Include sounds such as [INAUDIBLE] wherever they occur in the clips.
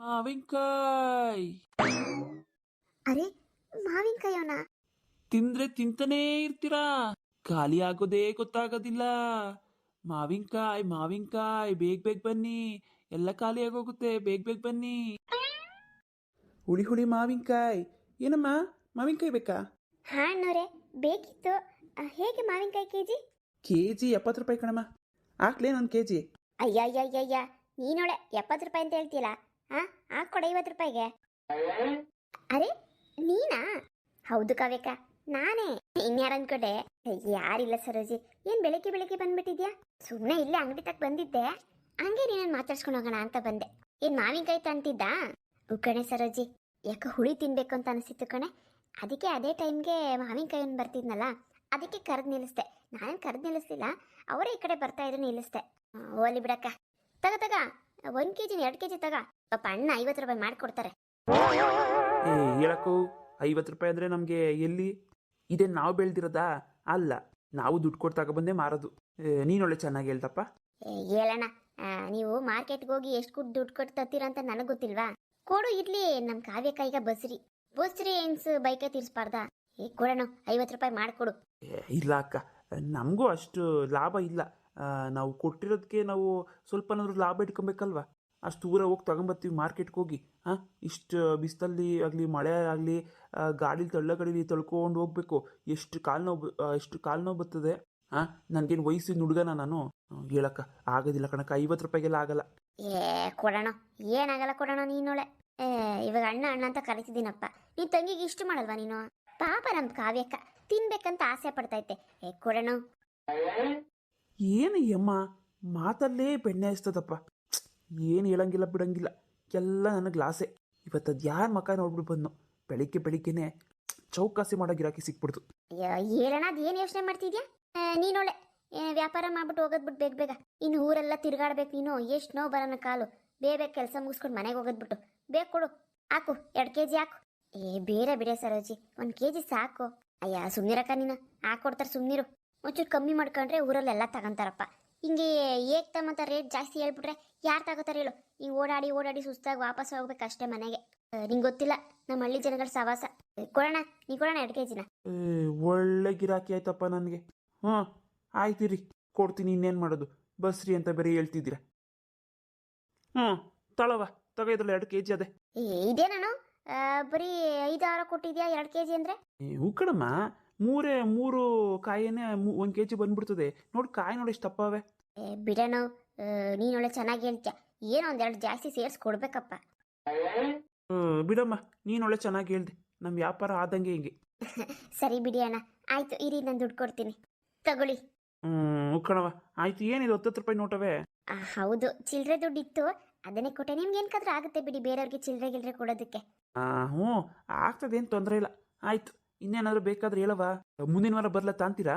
ಮಾವಿನಕಾಯಿ. ಅರೆ ಮಾವಿನಕಾಯಿ ಅವನ ತಿಂದ್ರೆ ತಿಂತಾನೇ ಇರ್ತೀರಾ? ಖಾಲಿ ಆಗೋದೇ ಗೊತ್ತಾಗೋದಿಲ್ಲ. ಮಾವಿನಕಾಯಿ ಮಾವಿನಕಾಯಿ ಬೇಗ ಬೇಗ ಬನ್ನಿ. ಎಲ್ಲ ಖಾಲಿ ಆಗೋಗುತ್ತೆ ಬೇಗ ಬೇಗ ಬನ್ನಿ. ಹುಳಿ ಹುಳಿ ಮಾವಿನಕಾಯಿ. ಏನಮ್ಮ ಮಾವಿನಕಾಯಿ ಬೇಕಾ? ಹಾ ಅಣ್ಣವ್ರೆ ಬೇಕಿತ್ತು. ಆ, ಹೇಗೆ ಮಾವಿನಕಾಯಿ ಕೆ ಜಿ ಕೆ ಜಿ ಎಪ್ಪತ್ತು ರೂಪಾಯಿ ಕಣಮ್ಮ. ಹಾಕ್ಲೇ ನನ್ನ ಕೆ ಜಿ ಅಯ್ಯ ಅಯ್ಯ ಅಯ್ಯ ಅಯ್ಯ ನೀನೊಳೆ ಎಪ್ಪತ್ತು ರೂಪಾಯಿ ಅಂತ ಹೇಳ್ತೀಯಲ್ಲ. ಹಾ ಹಾಕೊಡ ಐವತ್ತು ರೂಪಾಯಿಗೆ. ಅರೆ, ನೀನಾ? ಹೌದು ಕಾವ್ಯಕ್ಕ, ನಾನೇ. ಇನ್ಯಾರು ಅನ್ಕೊಂಡೆ ಯಾರಿಲ್ಲ ಸರೋಜಿ, ಏನ್ ಬೆಳಿಗ್ಗೆ ಬೆಳಿಗ್ಗೆ ಬಂದ್ಬಿಟ್ಟಿದ್ಯಾ? ಸುಮ್ಮನೆ ಇಲ್ಲೇ ಅಂಗಡಿ ತಕ್ಕ ಬಂದಿದ್ದೆ. ಹಂಗೆ ನೀನನ್ನು ಮಾತಾಡ್ಸ್ಕೊಂಡು ಹೋಗೋಣ ಅಂತ ಬಂದೆ. ಏನ್ ಮಾವಿನಕಾಯಿ ತಂತಿದ್ದ? ಕಣೆ ಸರೋಜಿ, ಯಾಕೆ ಹುಳಿ ತಿನ್ಬೇಕು ಅಂತ ಅನಿಸಿತ್ತು ಕಣೆ. ಅದಕ್ಕೆ ಅದೇ ಟೈಮ್ಗೆ ಮಾವಿನಕಾಯಿ ಒಂದು ಬರ್ತಿದ್ನಲ್ಲ, ಅದಕ್ಕೆ ಕರೆದು ನಿಲ್ಲಿಸ್ದೆ. ನಾನು ಕರೆದು ನಿಲ್ಲಿಸ್ಲಿಲ್ಲ, ಅವರೇ ಈ ಕಡೆ ಬರ್ತಾ ಇದ್ರು ನಿಲ್ಲಿಸ್ದೆ. ಓಲಿ ಬಿಡಕ್ಕ. ತಗ ತಗ. ಒಂದು ಕೆ ಜಿನ ಎರಡು ಕೆ ಜಿ ತಗ. ಪಾಪ ಅಣ್ಣ ಐವತ್ತು ರೂಪಾಯಿ ಮಾಡಿಕೊಡ್ತಾರೆ. ಏ ಹೇಳಕ್ಕೂ ಐವತ್ತು ರೂಪಾಯಿ ಅಂದ್ರೆ ನಮಗೆ ಎಲ್ಲಿ? ಇದೇ ನಾವು ಬೆಳೆದಿರೋದಾ? ಅಲ್ಲ ನಾವು ದುಡ್ಡು ಕೊಟ್ಟು ತಗೊಬಂದೇ ಮಾರೋದು. ನೀನೊಳ್ಳೆ ಚೆನ್ನಾಗಿ ಹೇಳ್ದಪ್ಪ. ಏ, ಹೇಳಣ್ಣ ಆ, ನೀವು ಮಾರ್ಕೆಟ್ಗೆ ಹೋಗಿ ಎಷ್ಟು ಕೊಟ್ಟು ದುಡ್ಡು ಕೊಟ್ಟು ತತ್ತೀರ ಅಂತ ನನಗೆ ಗೊತ್ತಿಲ್ವಾ? ಕೊಡು ಇಡ್ಲಿ ನಮ್ಮ ಕಾವ್ಯಕಾಯಿಗ ಬಸ್ರಿ. ಬಸ್ರಿ ಏನ್ಸ್ ಬೈಕೆ ತೀರ್ಸ್ಬಾರ್ದ? ಏ ಕೊಡೋಣ ಐವತ್ತು ರೂಪಾಯಿ ಮಾಡಿಕೊಡು. ಏ, ಇಲ್ಲ ಅಕ್ಕ ನಮಗೂ ಅಷ್ಟು ಲಾಭ ಇಲ್ಲ. ನಾವು ಕೊಟ್ಟಿರೋದಕ್ಕೆ ನಾವು ಸ್ವಲ್ಪನಾದ್ರೂ ಲಾಭ ಇಟ್ಕೊಬೇಕಲ್ವಾ? ಅಷ್ಟು ದೂರ ಹೋಗಿ ತಗೊಂಬರ್ತೀವಿ ಮಾರ್ಕೆಟ್ಗೆ ಹೋಗಿ. ಹಾಂ ಇಷ್ಟು ಬಿಸಿಲಲ್ಲಿ ಆಗಲಿ, ಮಳೆ ಆಗಲಿ ಗಾಡೀಲಿ ತಳ್ಳಗಡೀಲಿ ತಳ್ಕೊಂಡು ಹೋಗ್ಬೇಕು. ಎಷ್ಟು ಕಾಲು ನೋವು ಎಷ್ಟು ಕಾಲು ನೋವು ಬರ್ತದೆ? ಹಾಂ ನನಗೇನು ವಯಸ್ಸಿನ ಹುಡುಗನ ನಾನು? ಹೇಳಕ್ಕ, ಆಗೋದಿಲ್ಲ ಕಣಕ್ಕ, ಐವತ್ತು ರೂಪಾಯಿಗೆಲ್ಲ ಆಗಲ್ಲ. ಏ, ಕೊಡೋಣ, ಏನಾಗಲ್ಲ ಕೊಡೋಣ ನೀನೊಳೆ. ಏ, ಇವಾಗ ಅಣ್ಣ ಅಣ್ಣ ಅಂತ ಕರಿತಿದ್ದೀನಪ್ಪ. ನೀನ್ ತಂಗಿಗೆ ಇಷ್ಟು ಮಾಡಲ್ವಾ ನೀನು? ಪಾಪ ನಮ್ ಕಾವ್ಯಕ್ಕ, ತಿನ್ಬೇಕಂತ ಆಸೆ ಪಡ್ತೈತೆ ಏ, ಕೊಡೋಣ. ಏನು ಯಮ್ಮ ಮಾತಲ್ಲೇ ಬೆಣ್ಣೆ ಹಚ್ತದಪ್ಪ. ಏನು ಹೇಳಂಗಿಲ್ಲ ಬಿಡಂಗಿಲ್ಲ. ಎಲ್ಲ ನನಗೆ ಗ್ಲಾಸೆ. ಇವತ್ತು ಅದು ಯಾರ ಮಕ ನೋಡ್ಬಿಟ್ಟು ಬಂದು ಬೆಳಿಗ್ಗೆ ಬೆಳಿಗ್ಗೆನೆ ಚೌಕಾಸಿ ಮಾಡೋ ಗಿರಾಕಿ ಸಿಕ್ಬಿಡ್ತು. ಹೇಳೋಣ ಅದು ಏನು ಯೋಚನೆ ಮಾಡ್ತಿದ್ಯಾ? ನೀನೊಳೆ ವ್ಯಾಪಾರ ಮಾಡ್ಬಿಟ್ಟು ಹೋಗೋದ್ ಬಿಟ್ಟು ಬೇಗ ಬೇಗ. ಇನ್ನು ಊರೆಲ್ಲ ತಿರ್ಗಾಡ್ಬೇಕು ನೀನು. ಎಷ್ಟು ನೋವು ಬರೋಣ ಕಾಲು. ಬೇಗ ಬೇಗ ಕೆಲಸ ಮುಗಿಸ್ಕೊಂಡು ಮನೆಗೆ ಹೋಗೋದ್ ಬಿಟ್ಟು. ಬೇಗ ಕೊಡು. ಹಾಕು, ಎರಡು ಕೆ ಜಿ ಹಾಕು. ಏ, ಬೇರೆ ಬಿಡೆ ಸರೋಜಿ. ಒಂದು ಕೆ ಜಿ ಸಾಕು. ಅಯ್ಯ, ಸುಮ್ನಿರಕ್ಕ ನೀನು. ಹಾಕೊಡ್ತಾರೆ ಸುಮ್ನಿರು. ಒಂಚೂರು ಕಮ್ಮಿ ಮಾಡ್ಕೊಂಡ್ರೆ ಊರಲ್ಲೆಲ್ಲ ತಗೊಂತಾರಪ್ಪ. ಹಿಂಗೆ ಏಕ್ತಮ್ಮಂತ ರೇಟ್ ಜಾಸ್ತಿ ಹೇಳ್ಬಿಟ್ರೆ ಯಾರು ತಗೋತಾರೆ ಹೇಳು. ಹಿಂಗೆ ಓಡಾಡಿ ಓಡಾಡಿ ಸುಸ್ತಾಗಿ ವಾಪಸ್ ಹೋಗ್ಬೇಕು ಅಷ್ಟೇ ಮನೆಗೆ. ನಿಂಗೆ ಗೊತ್ತಿಲ್ಲ ನಮ್ಮ ಹಳ್ಳಿ ಜನಗಳ ಸವಾಸ. ಕೊಡೋಣ ನೀ ಕೊಡೋಣ ಎರಡು ಕೆ ಜಿನ ಒಳ್ಳೆ ಗಿರಾಕಿ ಆಯ್ತಪ್ಪ ನನಗೆ. ಹಾಂ ಆಯ್ತು ರೀ ಕೊಡ್ತೀನಿ ಇನ್ನೇನು ಮಾಡೋದು. ಬಸ್ರಿ ಅಂತ ಬೇರೆ ಹೇಳ್ತಿದ್ದೀರ. ಹ್ಞೂ ತಳವ ತಗೋ ಇದ್ರಲ್ಲಿ ಎರಡು ಕೆ ಜಿ ಅದೇ ಇದೇ ನಾನು ಬರೀ ಐದು ಆರು ಕೊಟ್ಟಿದ್ಯಾ ಎರಡು ಕೆ ಜಿ ಅಂದರೆ? ಏ, ಹೂ ಕಣಮ್ಮ ಮೂರೇ ಮೂರು ಕಾಯಿನೇ ಒಂದು ಕೆ ಜಿ ಬಂದ್ಬಿಡ್ತದೆ. ನೋಡಿ ಕಾಯಿ ನೋಡಿ ಎಷ್ಟು ತಪ್ಪವೆ. ಏ ಬಿಡೋಣ ನೀನು ಒಳ್ಳೆ ಚೆನ್ನಾಗಿ ಹೇಳ್ತೀಯ. ಏನೋ ಒಂದೆರಡು ಜಾಸ್ತಿ ಸೇರಿಸಿ ಕೊಡ್ಬೇಕಪ್ಪ ಹ್ಮ್, ಬಿಡಮ್ಮ ನೀನು ಒಳ್ಳೆ ಚೆನ್ನಾಗಿ ಹೇಳ್ದೆ. ನಮ್ಮ ವ್ಯಾಪಾರ ಆದಂಗೆ ಹಿಂಗೆ. [LAUGHS] ಸರಿ ಬಿಡಿ ಅಣ್ಣ. ಆಯ್ತು ಇರಿ ನಾನು ದುಡ್ಡು ಕೊಡ್ತೀನಿ. ತಗೊಳ್ಳಿ. ಹ್ಞೂ ಕಣವ ಆಯ್ತು ಏನಿದೆ ಹತ್ತತ್ತು ರೂಪಾಯಿ ನೋಟವೇ? ಆ, ಹೌದು. ಚಿಲ್ರೆ ದುಡ್ಡು ಇತ್ತು ಅದನ್ನೇ ಕೊಟ್ಟೆ. ನಿಮ್ಗೆ ಏನ್ಕಾದ್ರೂ ಆಗುತ್ತೆ ಬಿಡಿ ಬೇರೆಯವ್ರಿಗೆ ಚಿಲ್ರೆ ಗಿಲ್ರೆ ಕೊಡೋದಕ್ಕೆ. ಆ, ಹ್ಞೂ ಆಗ್ತದೇನು ತೊಂದರೆ ಇಲ್ಲ. ಆಯ್ತು. ಇನ್ನೇನಾದರೂ ಬೇಕಾದ್ರೆ ಹೇಳವ ಮುಂದಿನ ವಾರ ಬರ್ಲ ತಾಂತೀರಾ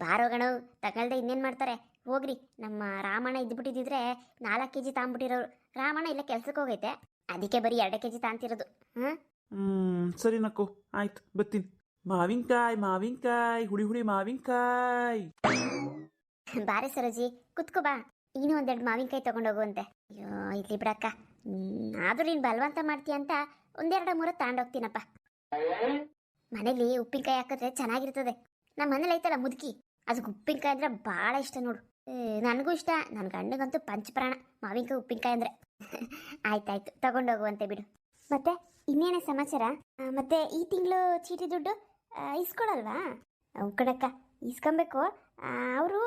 ಬಾರೋಗಣ ತಗೊಳ್ದೆ ಇನ್ನೇನ್ ಮಾಡ್ತಾರೆ? ಹೋಗ್ರಿ. ನಮ್ಮ ರಾಮಣ್ಣ ಇದ್ಬಿಟ್ಟಿದ್ರೆ ನಾಲ್ಕು ಕೆಜಿ ತಾಂಬಿಟ್ಟಿರೋ ತಾಂಬಿಟ್ಟಿರೋರು ರಾಮಣ್ಣ ಇಲ್ಲ ಕೆಲ್ಸಕ್ಕೆ ಹೋಗೈತೆ. ಅದಕ್ಕೆ ಬರೀ ಎರಡು ಕೆಜಿ ತಾಂತಿರೋದು ಹ್ಮ್? ಹ್ಞೂ ಸರಿ ನಕ್ಕು. ಆಯ್ತು ಬರ್ತೀನಿ. ಮಾವಿನಕಾಯಿ ಮಾವಿನಕಾಯಿ ಹುಳಿ ಹುಳಿ ಮಾವಿನಕಾಯಿ. ಬಾರೆ ಸರೋಜಿ ಕುತ್ಕೋ ಬಾ. ನೀನು ಒಂದೆರಡು ಮಾವಿನಕಾಯಿ ತಗೊಂಡೋಗುವಂತೆ. ಅಯ್ಯೋ ಇಲ್ಲಿ ಬಿಡಕ್ಕ. ಹ್ಮ್, ಆದ್ರೂ ನೀನು ಬಲವಂತ ಮಾಡ್ತೀಯ ಅಂತ ಒಂದೆರಡು ಮೂರು ತಗೊಂಡೋಗ್ತೀನಪ್ಪ ಮನೇಲಿ ಉಪ್ಪಿನಕಾಯಿ ಹಾಕಿದ್ರೆ ಚೆನ್ನಾಗಿರ್ತದೆ. ನಮ್ಮ ಮನೇಲಿ ಐತಲ್ಲ ಮುದುಕಿ ಅದಕ್ಕೆ ಉಪ್ಪಿನಕಾಯಿ ಅಂದ್ರೆ ಭಾಳ ಇಷ್ಟ ನೋಡು. ನನಗೂ ಇಷ್ಟ ನನ್ನ ಗಂಡಗಂತೂ ಪಂಚಪ್ರಾಣ, ಮಾವಿನಕಾಯಿ, ಉಪ್ಪಿನಕಾಯಿ ಅಂದ್ರೆ. [LAUGHS] ಆಯ್ತಾಯ್ತು ತಗೊಂಡೋಗುವಂತೆ ಬಿಡು. ಮತ್ತೆ, ಇನ್ನೇನೇ ಸಮಾಚಾರ? ಮತ್ತೆ ಈ ತಿಂಗಳು ಚೀಟಿ ದುಡ್ಡು ಇಸ್ಕೊಳಲ್ವಾ? ಅವ್ ಕಣಕ್ಕ ಇಸ್ಕೊಬೇಕು. ಅವರು,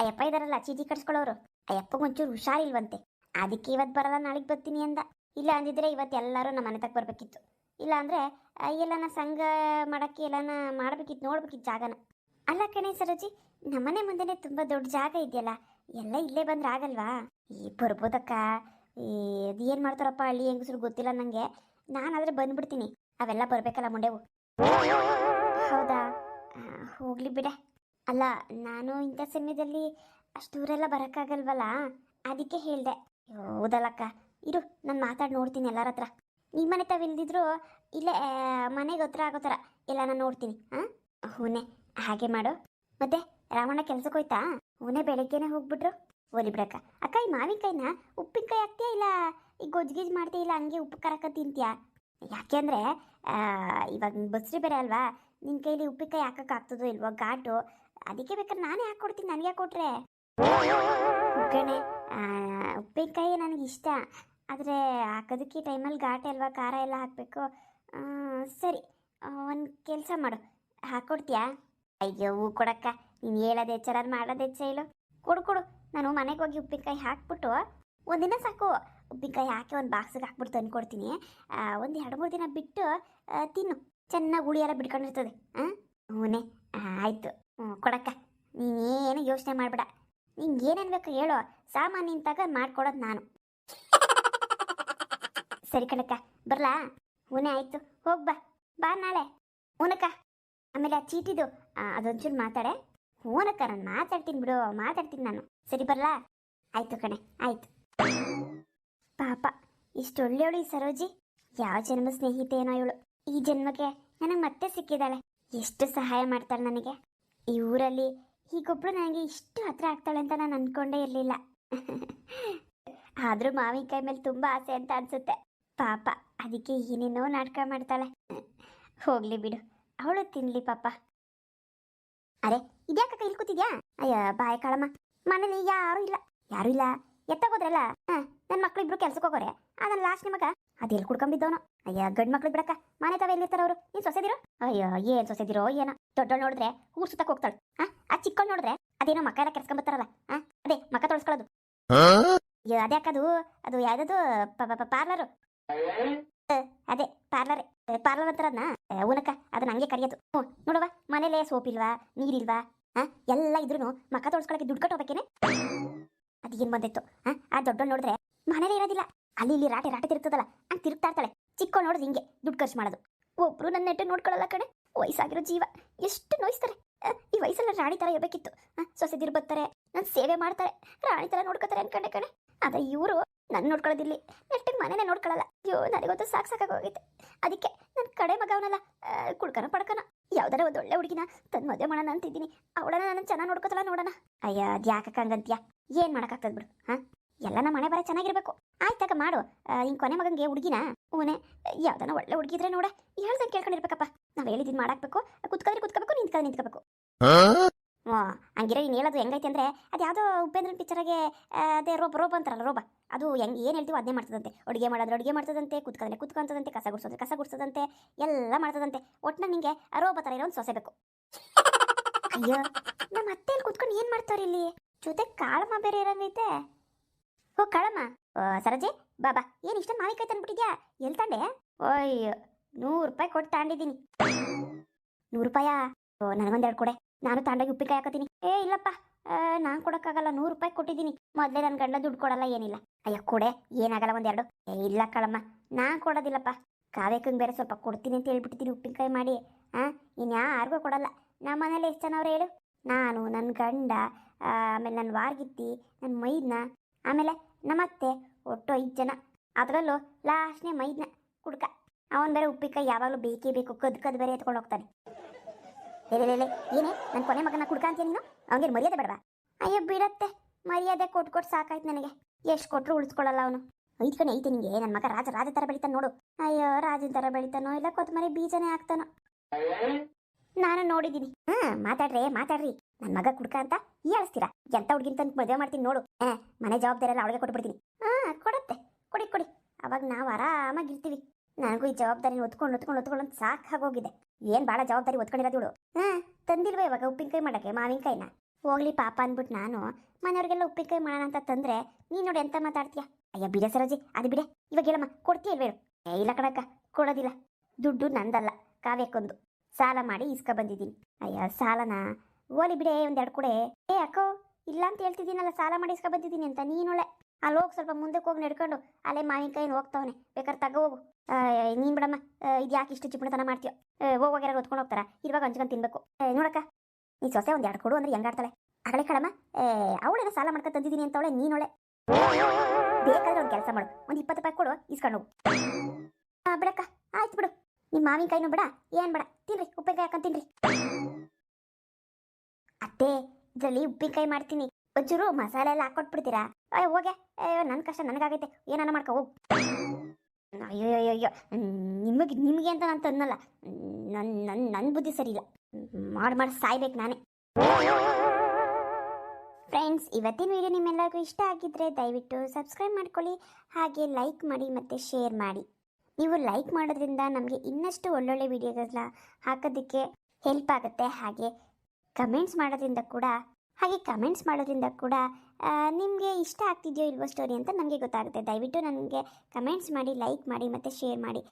ಅಯ್ಯಪ್ಪ ಇದಾರಲ್ಲ, ಚೀಟಿ ಕಟ್ಸ್ಕೊಳ್ಳೋರು ಅಯ್ಯಪ್ಪಗೆ ಒಂಚೂರು ಹುಷಾರಿಲ್ವಂತೆ. ಅದಕ್ಕೆ ಇವತ್ತು ಬರಲ್ಲ, ನಾಳೆಗೆ ಬರ್ತೀನಿ ಅಂದ. ಇಲ್ಲ ಅಂದಿದ್ರೆ ಇವತ್ತು ಎಲ್ಲರೂ ನಮ್ಮ ಮನೆ ತಕ್ಕ ಬರಬೇಕಿತ್ತು. ಇಲ್ಲ ಅಂದ್ರೆ ಎಲ್ಲನ ಸಂಘ ಮಾಡಕ್ಕೆ ಎಲ್ಲನ ಮಾಡಬೇಕಿತ್ತು ನೋಡ್ಬೇಕಿತ್ತು ಜಾಗನ. ಅಲ್ಲ ಕಣೆ ಸರೋಜಿ ನಮ್ಮನೆ ಮುಂದೆನೆ ತುಂಬ ದೊಡ್ಡ ಜಾಗ ಇದೆಯಲ್ಲ, ಎಲ್ಲ ಇಲ್ಲೇ ಬಂದ್ರೆ ಆಗಲ್ವಾ? ಈ ಬರ್ಬೋದಕ್ಕ, ಈ ಅದು ಏನು ಮಾಡ್ತಾರಪ್ಪ ಹಳ್ಳಿ ಹೆಂಗಸರು ಗೊತ್ತಿಲ್ಲ ನನಗೆ ನಾನಾದರೆ ಬಂದ್ಬಿಡ್ತೀನಿ. ಅವೆಲ್ಲ ಬರಬೇಕಲ್ಲ ಮುಂಡೆವು ಹೌದಾ? ಹೋಗ್ಲಿ ಬಿಡೆ. ಅಲ್ಲ, ನಾನು ಇಂಥ ಸಮಯದಲ್ಲಿ ಅಷ್ಟು ದೂರೆಲ್ಲ ಬರೋಕ್ಕಾಗಲ್ವಲ್ಲ? ಅದಕ್ಕೆ ಹೇಳ್ದೆ. ಹೌದಲ್ಲಕ್ಕ ಇರು, ನಾನು ಮಾತಾಡಿ ನೋಡ್ತೀನಿ ಎಲ್ಲರ ಹತ್ರ. ನಿಮ್ಮ ಮನೆ ತಾವು ಇಲ್ಲೇ ಮನೆಗೆ ಹತ್ರ ಆಗೋ ಥರ ಎಲ್ಲ ನಾನು ನೋಡ್ತೀನಿ ಹಾಂ ಹೂನೆ ಹಾಗೆ ಮಾಡು. ಮತ್ತೆ ರಾಮಣ್ಣ ಕೆಲ್ಸಕ್ಕೆ ಹೋಯ್ತಾ? ಹೂನೆ ಬೆಳಗ್ಗೆನೆ ಹೋಗ್ಬಿಟ್ರು. ಓಲಿ ಬಿಡಕ್ಕ. ಅಕ್ಕ ಈ ಮಾವಿನಕಾಯಿನ ಉಪ್ಪಿನಕಾಯಿ ಹಾಕ್ತೀಯಾ ಇಲ್ಲ ಈ ಗೊಜ್ಗಿಜ್ ಮಾಡ್ತೀಯ ಇಲ್ಲ ಹಂಗೆ ಉಪ್ಪು ಕರಕ ತಿಂತೀಯಾ? ಯಾಕೆಂದ್ರೆ ಆ, ಇವಾಗ ಬಸ್ರಿ ಬೇರೆ ಅಲ್ವಾ? ನಿನ್ನ ಕೈಲಿ ಉಪ್ಪಿನಕಾಯಿ ಹಾಕಕ್ಕೆ ಆಗ್ತದೋ ಇಲ್ವೋ ಘಾಟು ಅದಕ್ಕೆ ಬೇಕಾದ್ರೆ ನಾನೇ ಹಾಕ್ಕೊಡ್ತೀನಿ ನನಗೆ ಕೊಟ್ರೆ? ಕಣೆ ಉಪ್ಪಿನಕಾಯಿ ನನಗೆ ಇಷ್ಟ. ಆದರೆ ಹಾಕೋದಕ್ಕೆ ಟೈಮಲ್ಲಿ ಘಾಟ್ ಅಲ್ವಾ? ಖಾರ ಎಲ್ಲ ಹಾಕಬೇಕು. ಸರಿ ಒಂದು ಕೆಲಸ ಮಾಡು. ಹಾಕ್ಕೊಡ್ತೀಯಾ ಅಯ್ಯೋ, ಹೂ ಕೊಡಕ್ಕ. ನೀನು ಹೇಳೋದು ಹೆಚ್ಚರ ಮಾಡೋದು ಹೆಚ್ಚ ಕೊಡು ಕೊಡು. ನಾನು ಮನೆಗೆ ಹೋಗಿ ಉಪ್ಪಿನಕಾಯಿ ಹಾಕ್ಬಿಟ್ಟು ಒಂದಿನ ಸಾಕು. ಉಪ್ಪಿನಕಾಯಿ ಹಾಕಿ ಒಂದು ಬಾಕ್ಸಿಗೆ ಹಾಕ್ಬಿಟ್ಟು ತಂದು ಕೊಡ್ತೀನಿ ಒಂದು ಎರಡು ಮೂರು ದಿನ ಬಿಟ್ಟು ತಿನ್ನು. ಚೆನ್ನಾಗಿ ಹುಳಿ ಬಿಡ್ಕೊಂಡಿರ್ತದೆ. ಹಾಂ ಹೂನೇ ಆಯಿತು. ಹ್ಞೂ ಕೊಡಕ್ಕ. ನೀನೇನು ಯೋಚನೆ ಮಾಡಬೇಡ. ನಿಂಗೆ ಏನೇನು ಬೇಕು ಹೇಳೋ. ಸಾಮಾನು ನಿಂತಾಗ ಮಾಡ್ಕೊಡೋದು ನಾನು. ಸರಿ ಕಣಕ್ಕ, ಬರ್ಲಾ? ಊನೇ ಆಯಿತು, ಹೋಗ್ ಬಾ ಬಾ ನಾಳೆ. ಹೂನಕ್ಕ ಆಮೇಲೆ ಆ ಚೀಟಿದು ಅದೊಂಚೂರು ಮಾತಾಡೆ. ಹೂನಕ್ಕ ನಾನು ಮಾತಾಡ್ತೀನಿ ಬಿಡು, ಮಾತಾಡ್ತೀನಿ ನಾನು. ಸರಿ ಬರ್ಲಾ? ಆಯ್ತು ಕಣೆ, ಆಯ್ತು. ಪಾಪ, ಇಷ್ಟು ಒಳ್ಳೆಯವಳು ಈ ಸರೋಜಿ. ಯಾವ ಜನ್ಮ ಸ್ನೇಹಿತೆ ಏನೋ ಇವಳು. ಈ ಜನ್ಮಕ್ಕೆ ನನಗೆ ಮತ್ತೆ ಸಿಕ್ಕಿದ್ದಾಳೆ. ಎಷ್ಟು ಸಹಾಯ ಮಾಡ್ತಾಳೆ ನನಗೆ. ಈ ಊರಲ್ಲಿ ಹೀಗೊಬ್ಳು ನನಗೆ ಇಷ್ಟು ಹತ್ರ ಆಗ್ತಾಳೆ ಅಂತ ನಾನು ಅನ್ಕೊಂಡೇ ಇರಲಿಲ್ಲ. ಆದರೂ ಮಾವಿನಕಾಯಿ ಮೇಲೆ ತುಂಬಾ ಆಸೆ ಅಂತ ಅನ್ಸುತ್ತೆ. ಪಾಪ ಅದಕ್ಕೆ ಏನೇನೋ ನಾಟಕ ಮಾಡ್ತಾಳೆ. ಹೋಗ್ಲಿ ಬಿಡು ಅವಳು ತಿನ್ಲಿ ಪಾಪ. ಅರೆ ಇದ್ಯಾಕ ಕೈಲಿ ಕೂತಿದ್ಯಾ? ಅಯ್ಯ ಬಾಯ್ ಕಾಳಮ್ಮ ಮನೇಲಿ ಯಾರು ಇಲ್ಲ. ಯಾರು ಇಲ್ಲ? ಎತ್ತಾಗೋದ್ರಲ್ಲ? ಹಾ ನನ್ನ ಮಕ್ಳು ಇಬ್ರು ಕೆಲ್ಸಕ್ಕೆ ಹೋಗೋರೆ. ಅದನ್ನ ಲಾಸ್ಟ್ ನಿಮಗ ಅದೆಲ್ಲಿ ಕುಡ್ಕೊಂಬಿದ್ದವನು? ಅಯ್ಯ ಗಂಡ್ ಮಕ್ಳು ಬಿಡಕ ಮನೆ ತಾವ ಎಲ್ಲಿರ್ತಾರ ಅವರು ನೀನ್ ಸೊಸೆದಿರು? ಅಯ್ಯೋ ಏನ್ ಸೊಸೆದಿರೋ ಏನೋ? ದೊಡ್ಡ ನೋಡಿದ್ರೆ ಊರ್ ಸುತ್ತಕ್ ಹೋಗ್ತಾಳೆ. ಹಾ ಆ ಚಿಕ್ಕವಳು ನೋಡಿದ್ರೆ ಅದೇನೋ ಮಕ್ಕ ಎಲ್ಲ ಕೆರ್ಸ್ಕೊಂಬತ್ತಾರಲ್ಲ ಹಾ ಅದೇ ಮಕ್ಕ ತೊಳ್ಸ್ಕೊಳ್ಳೋದು ಅಯ್ಯೋ ಅದ್ಯಾಕದು ಅದು ಯಾವ್ದದು ಪಾರ್ಲರು ಅದೇ ಪಾರ್ಲರ್ ಪಾರ್ಲರ್ ಅಂತಾರದ್ನ ಉನಕ ಅದನ್ನ ಹಂಗೆ ಕರಿಯೋದು. ಹ್ಞೂ ನೋಡುವ, ಮನೇಲೆ ಸೋಪ್ ಇಲ್ವಾ, ನೀರಿಲ್ವಾ? ಹಾ, ಎಲ್ಲ ಇದ್ರೂ ಮಕ್ಕ ತೊಳ್ಸ್ಕೊಳಕ್ಕೆ ದುಡ್ಡು ಕಟ್ಟೋಬೇಕೇನೆ ಅದು ಅದೇನ್ ಬಂದಿತ್ತು ಹಾ, ಆ ದೊಡ್ಡ ನೋಡಿದ್ರೆ ಮನೇಲೆ ಇರೋದಿಲ್ಲ. ಅಲ್ಲಿ ಇಲ್ಲಿ ರಾಟೆ ರಾಟೆ ತಿರುಗ್ತದಲ್ಲ, ಹಂಗೆ ತಿರುಗ್ತಾ ಇರ್ತಾಳೆ ಚಿಕ್ಕ ನೋಡಿದ್ರೆ ಹಿಂಗೆ, ದುಡ್ಡು ಖರ್ಚು ಮಾಡೋದು. ಒಬ್ರು ನನ್ನ ನೆಟ್ಟು ನೋಡ್ಕೊಳ್ಳಲ್ಲ ಕಣೆ, ವಯಸ್ಸಾಗಿರೋ ಜೀವ, ಎಷ್ಟು ನೋಯಿಸ್ತಾರೆ. ಈ ವಯಸ್ಸಲ್ಲ ರಾಣಿ ತರ ಇರಬೇಕಿತ್ತು. ಸೊಸೆದಿರು ಬರ್ತಾರೆ ನನ್ನ ಸೇವೆ ಮಾಡ್ತಾರೆ, ರಾಣಿ ತರ ನೋಡ್ಕೋತಾರೆ ಅನ್ಕಂಡೆ ಕಣೆ. ಆದ್ರೆ ಇವರು ನನ್ನ ನೋಡ್ಕೊಳ್ಳೋದಿಲ್ಲಿ ನೆಟ್ಟಿಗೆ ಮನೇನೆ ನೋಡ್ಕೊಳ್ಳಲ್ಲ. ಅಯ್ಯೋ ನನಗೊಂದು ಸಾಕು ಸಾಕಾಗೋಗೈತೆ ಅದಕ್ಕೆ ನನ್ನ ಕಡೆ ಮಗ ಅವನಲ್ಲ ಕುಡ್ಕನ ಪಡ್ಕನ. ಯಾವ್ದಾರ ಒಂದು ಒಳ್ಳೆ ಹುಡುಗಿನ ತನ್ನ ಮದುವೆ ಮಾಡೋಣ ಅಂತಿದ್ದೀನಿ. ಅವಳನ್ನ ನನ್ನ ಚೆನ್ನಾಗಿ ನೋಡ್ಕೋತಲ್ಲ ನೋಡೋಣ. ಅಯ್ಯ ಅದ್ಯಾಕ ಹಂಗಂತ್ಯ? ಏನು ಮಾಡೋಕ್ಕಾಗ್ತದೆ ಬಿಡು, ಹಾ? ಎಲ್ಲ ನಮ್ಮ ಮನೆ ಬರ ಚೆನ್ನಾಗಿರ್ಬೇಕು. ಆಯ್ತಾಗ ಮಾಡು. ಹಿಂಗೆ ಕೊನೆ ಮಗಂಗೆ ಹುಡುಗಿನ ಊನೆ ಯಾವ್ದಾನ ಒಳ್ಳೆ ಹುಡುಗಿದ್ರೆ ನೋಡ. ಹೇಳ್ದಂಗೆ ಕೇಳ್ಕೊಂಡಿರ್ಬೇಕಪ್ಪ. ನಾವು ಹೇಳಿದ್ ಮಾಡಾಕ್ಬೇಕು. ಕುತ್ಕೊಂಡ್ರೆ ಕುತ್ಕೋಬೇಕು ನಿಂತ್ಕೊಂಡ್ರೆ ನಿಂತ್ಕೋಬೇಕು. ಹಂಗಿರೋ ನೀನು ಹೇಳೋದು ಹೆಂಗೈತೆ ಅಂದ್ರೆ ಅದು ಯಾವುದೋ ಉಪೇಂದ್ರನ್ ಪಿಕ್ಚರಾಗೆ ಅದೇ ರೋಬ ರೋಬ ಅಂತಾರಲ್ಲ, ರೋಬ. ಅದು ಹೆಂಗ್, ಏನು ಹೇಳ್ತೀವೋ ಅದೇ ಮಾಡ್ತದಂತೆ. ಅಡುಗೆ ಮಾಡೋದ್ರೆ ಅಡುಗೆ ಮಾಡ್ತದಂತೆ ಕುತ್ಕೊಂಡ್ರೆ ಕುತ್ಕೊಂತದಂತೆ, ಕಸ ಗುಡ್ಸೋದ್ರೆ ಕಸ ಗುಡ್ಸೋದಂತೆ, ಎಲ್ಲ ಮಾಡ್ತದಂತೆ. ಒಟ್ನಾಗ ನಿಂಗೆ ರೋಬ ಥರ ಇರೋ ಒಂದು ಸೊಸೆ ಬೇಕು. ಅಯ್ಯೋ ನಮ್ಮ ಅತ್ತೆಯಲ್ಲಿ ಕುತ್ಕೊಂಡು ಏನು ಮಾಡ್ತಾವ್ರಿ ಇಲ್ಲಿ? ಜೊತೆ ಕಾಳಮ್ಮ ಬೇರೆ ಇರಂಗೈತೆ. ಓ, ಕಾಳಮ್ಮ. ಸರೋಜೆ ಬಾಬಾ ಏನು ಇಷ್ಟ ಮಾವಿಕಾಯಿ ತಂದ್ಬಿಟ್ಟಿದ್ಯಾ? ಎಲ್ಲಿ ತಂಡೆ? ಓಯ್ಯೋ ನೂರು ರೂಪಾಯಿ ಕೊಟ್ಟು ತಾಂಡಿದ್ದೀನಿ. ನೂರು ರೂಪಾಯಾ? ಓ ನನಗೊಂದೆರಡು ಕೊಡೆ. ನಾನು ತಾಂಡಾಗಿ ಉಪ್ಪಿನಕಾಯಿ ಹಾಕತೀನಿ ಏ, ಇಲ್ಲಪ್ಪ. ನಾನು ಕೊಡೋಕ್ಕಾಗಲ್ಲ. ನೂರು ರೂಪಾಯಿ ಕೊಟ್ಟಿದ್ದೀನಿ. ಮೊದಲೇ ನನ್ನ ಗಂಡ ದುಡ್ಡು ಕೊಡಲ್ಲ, ಏನಿಲ್ಲ. ಅಯ್ಯ, ಕೊಡೆ. ಏನಾಗಲ್ಲ ಒಂದೆರಡು ಏ, ಇಲ್ಲ ಕಳಮ್ಮ ನಾನು ಕೊಡೋದಿಲ್ಲಪ್ಪ. ಕಾವ್ಯಕ್ಕಂಗೆ ಬೇರೆ ಸ್ವಲ್ಪ ಕೊಡ್ತೀನಿ ಅಂತ ಹೇಳ್ಬಿಟ್ಟಿದ್ದೀನಿ ಉಪ್ಪಿನಕಾಯಿ ಮಾಡಿ. ಹಾಂ ಇನ್ನು ಯಾರಿಗೂ ಕೊಡಲ್ಲ. ನಮ್ಮ ಮನೇಲಿ ಎಷ್ಟು ಜನ ಹೇಳು? ನಾನು ನನ್ನ ಗಂಡ, ಆಮೇಲೆ ನನ್ನ ವಾರ್ಗಿತ್ತಿ ನನ್ನ ಮೈದ್ನ, ಆಮೇಲೆ ನಮ್ಮತ್ತೆ ಒಟ್ಟು ಐದು ಜನ. ಅದರಲ್ಲೂ ಲಾಸ್ಟ್ನೇ ಮೈದ್ನ ಕುಡ್ಕ. ಅವನು ಬೇರೆ ಉಪ್ಪಿಕಾಯಿ ಯಾವಾಗಲೂ ಬೇಕೇ ಬೇಕು. ಕದ್ ಕದ್ ಬೇರೆ ಎತ್ಕೊಂಡು ಹೋಗ್ತಾನೆ. ಏನೇ ಏನೇ? ನನ್ನ ಕೊನೆ ಮಗನ ಕುಡ್ಕ ನೀನು? ಅವನಿಗೆ ಮರ್ಯಾದೆ ಬೇಡವಾ? ಅಯ್ಯೋ, ಬಿಡತ್ತೆ. ಮರ್ಯಾದೆ ಕೊಟ್ಟು ಕೊಟ್ಟು ಸಾಕಾಯ್ತು ನನಗೆ. ಎಷ್ಟು ಕೊಟ್ಟರು ಉಳಿಸ್ಕೊಳ್ಳಲ್ಲ ಅವನು. ಐದು ಐತೆ ನಿಂಗೆ. ನನ್ನ ಮಗ ರಾಜ ರಾಜ ಥರ ಬೆಳಿತಾನೆ ನೋಡು. ಅಯ್ಯೋ, ರಾಜನ ಥರ ಬೆಳಿತಾನೋ ಇಲ್ಲ ಕೊತ್ತಮರಿ ಬೀಜನೇ ಆಗ್ತಾನೋ ನಾನು ನೋಡಿದ್ದೀನಿ. ಹಾ, ಮಾತಾಡ್ರಿ ಮಾತಾಡ್ರಿ. ನನ್ನ ಮಗ ಕುಡ್ಕ ಅಂತ ಹೇಳಿಸ್ತೀರಾ ಎಂತ ಹುಡುಗಿನ ತಂದು ಮದುವೆ ಮಾಡ್ತೀನಿ ನೋಡು. ಹಾ ಮನೆ ಜವಾಬ್ದಾರಿ ಎಲ್ಲ ಅವಳಿಗೆ ಕೊಟ್ಬಿಡ್ತೀನಿ. ಹಾ, ಕೊಡತ್ತೆ. ಕೊಡಿ ಕೊಡಿ. ಅವಾಗ ನಾವು ಆರಾಮಾಗಿರ್ತೀವಿ ನನಗೂ ಈ ಜವಾಬ್ದಾರಿ ಒತ್ಕೊಂಡು ಒತ್ಕೊಂಡು ಒತ್ಕೊಂಡು ಸಾಕಾಗೋಗಿದೆ ಏನ್ ಬಾಳ ಜವಾಬ್ದಾರಿ ಒತ್ಕೊಂಡಿರೋದು ಹಾ, ತಂದಿಲ್ವ ಇವಾಗ ಉಪ್ಪಿನಕಾಯಿ ಮಾಡಕ್ಕೆ, ಮಾವಿನಕಾಯಿನ. ಹೋಗ್ಲಿ ಪಾಪ ಅಂದ್ಬಿಟ್ಟು ನಾನು, ಮನೆಯವ್ರಿಗೆಲ್ಲ ಉಪ್ಪಿನಕಾಯಿ ಮಾಡೋಣ ಅಂತ ತಂದ್ರೆ ನೀನ್ ನೋಡಿ ಎಂತ ಮಾತಾಡ್ತೀಯ? ಅಯ್ಯ, ಬಿಡ ಸರೋಜಿ, ಅದು ಬಿಡೆ. ಇವಾಗ ಹೇಳಮ್ಮ, ಕೊಡ್ತೀಯ ಇಲ್ವೇಳು? ಏ, ಇಲ್ಲ ಕಣಕ್ಕ, ಕೊಡೋದಿಲ್ಲ. ದುಡ್ಡು ನಂದಲ್ಲ, ಕಾವ್ಯಕ್ಕೊಂದು. ಸಾಲ ಮಾಡಿ ಇಸ್ಕ ಬಂದಿದ್ದೀನಿ. ಅಯ್ಯ, ಸಾಲನ? ಓಲಿ ಬಿಡೆ, ಒಂದೆರಡು ಕೊಡೆ. ಏ, ಅಕ್ಕೋ, ಇಲ್ಲ ಅಂತ ಹೇಳ್ತಿದ್ದೀನಲ್ಲ, ಸಾಲ ಮಾಡಿ ಇಸ್ಕ ಬಂದಿದ್ದೀನಿ ಅಂತ, ನೀನೊಳೆ. ಅಲ್ಲಿ ಹೋಗಿ ಸ್ವಲ್ಪ ಮುಂದಕ್ಕೆ ಹೋಗಿ ನಡ್ಕೊಂಡು, ಅಲ್ಲೇ ಮಾವಿನಕಾಯಿನ ಹೋಗ್ತಾವನೆ. ಬೇಕಾದ್ರೆ ತಗೋ ಹೋಗು. ನೀನ್ ಬಿಡಮ್ಮ. ಇದು ಯಾಕೆ ಇಷ್ಟು ಚಿಪ್ಪಣತನ ಮಾಡ್ತೀಯೋ? ಹೋಗುವಾಗ ಯಾರು ಹೊತ್ಕೊಂಡು ಹೋಗ್ತಾರ? ಇರುವಾಗ ಹಂಚ್ಕೊಂಡು ತಿನ್ಬೇಕು. ನೋಡಕ್ಕ ನೀ ಸೊಸೆ ಒಂದು ಎರಡು ಕೊಡು ಅಂದ್ರೆ ಹೆಂಗಾಡ್ತಾಳೆ ಆಗಲೇ ಕಡಮ್ಮ ಅವಳೇನೋ ಸಾಲ ಮಾಡ್ಕೊಂಡು ತಂದಿದ್ದೀನಿ ಅಂತವಳೆ ನೀನೊಳೆ ಬೇಕಾದ್ರೆ ಒಂದು ಕೆಲಸ ಮಾಡು. ಒಂದು ಇಪ್ಪತ್ತು ರೂಪಾಯಿ ಕೊಡು ಇಸ್ಕೊಂಡು ಹೋಗು. ಆ, ಬಿಡಕ್ಕ ಆಯ್ತು ಬಿಡು. ನಿಮ್ಮ ಮಾವಿನಕಾಯಿನೂ ಬಿಡ ಏನ್ ಬೇಡ. ತಿನ್ರಿ ಉಪ್ಪಿನಕಾಯಿ ಹಾಕೊಂಡು ತಿನ್ರಿ. ಅತ್ತೆ ಇದರಲ್ಲಿ ಉಪ್ಪಿನಕಾಯಿ ಮಾಡ್ತೀನಿ. ಒಂಚೂರು ಮಸಾಲೆ ಎಲ್ಲ ಹಾಕೊಟ್ಬಿಡ್ತೀರಾ ಹೋಗೆ ನನ್ನ ಕಷ್ಟ ನನಗಾಗೈತೆ. ಏನಾನ ಮಾಡ್ಕೊ ಹೋಗು. ಅಯ್ಯೋ ಅಯ್ಯೋ ಅಯ್ಯೋ ನಿಮಗೆ ನಿಮಗೆ ಅಂತ ನಾನು ತನ್ನಲ್ಲ. ನನ್ನ ನನ್ನ ನನ್ನ ಬುದ್ಧಿ ಸರಿ ಇಲ್ಲ. ಮಾಡಿ ಮಾಡಿ ಸಾಯ್ಬೇಕು ನಾನೇ. ಫ್ರೆಂಡ್ಸ್ ಇವತ್ತಿನ ವಿಡಿಯೋ ನಿಮ್ಮೆಲ್ಲರಿಗೂ ಇಷ್ಟ ಆಗಿದ್ರೆ ದಯವಿಟ್ಟು ಸಬ್ಸ್ಕ್ರೈಬ್ ಮಾಡ್ಕೊಳ್ಳಿ, ಹಾಗೆ ಲೈಕ್ ಮಾಡಿ ಮತ್ತು ಶೇರ್ ಮಾಡಿ. ನೀವು ಲೈಕ್ ಮಾಡೋದ್ರಿಂದ ನಮಗೆ ಇನ್ನಷ್ಟು ಒಳ್ಳೊಳ್ಳೆ ವಿಡಿಯೋಗಳನ್ನ ಹಾಕೋದಕ್ಕೆ ಹೆಲ್ಪ್ ಆಗುತ್ತೆ. ಹಾಗೆ ಕಮೆಂಟ್ಸ್ ಮಾಡೋದ್ರಿಂದ ಕೂಡ, ಹಾಗೆ ಕಮೆಂಟ್ಸ್ ಮಾಡೋದ್ರಿಂದ ಕೂಡ ನಿಮಗೆ ಇಷ್ಟ ಆಗ್ತಿದೆಯೋ ಇಲ್ವೋ ಸ್ಟೋರಿ ಅಂತ ನನಗೆ ಗೊತ್ತಾಗುತ್ತೆ. ದಯವಿಟ್ಟು ನನಗೆ ಕಮೆಂಟ್ಸ್ ಮಾಡಿ ಲೈಕ್ ಮಾಡಿ ಮತ್ತು ಶೇರ್ ಮಾಡಿ.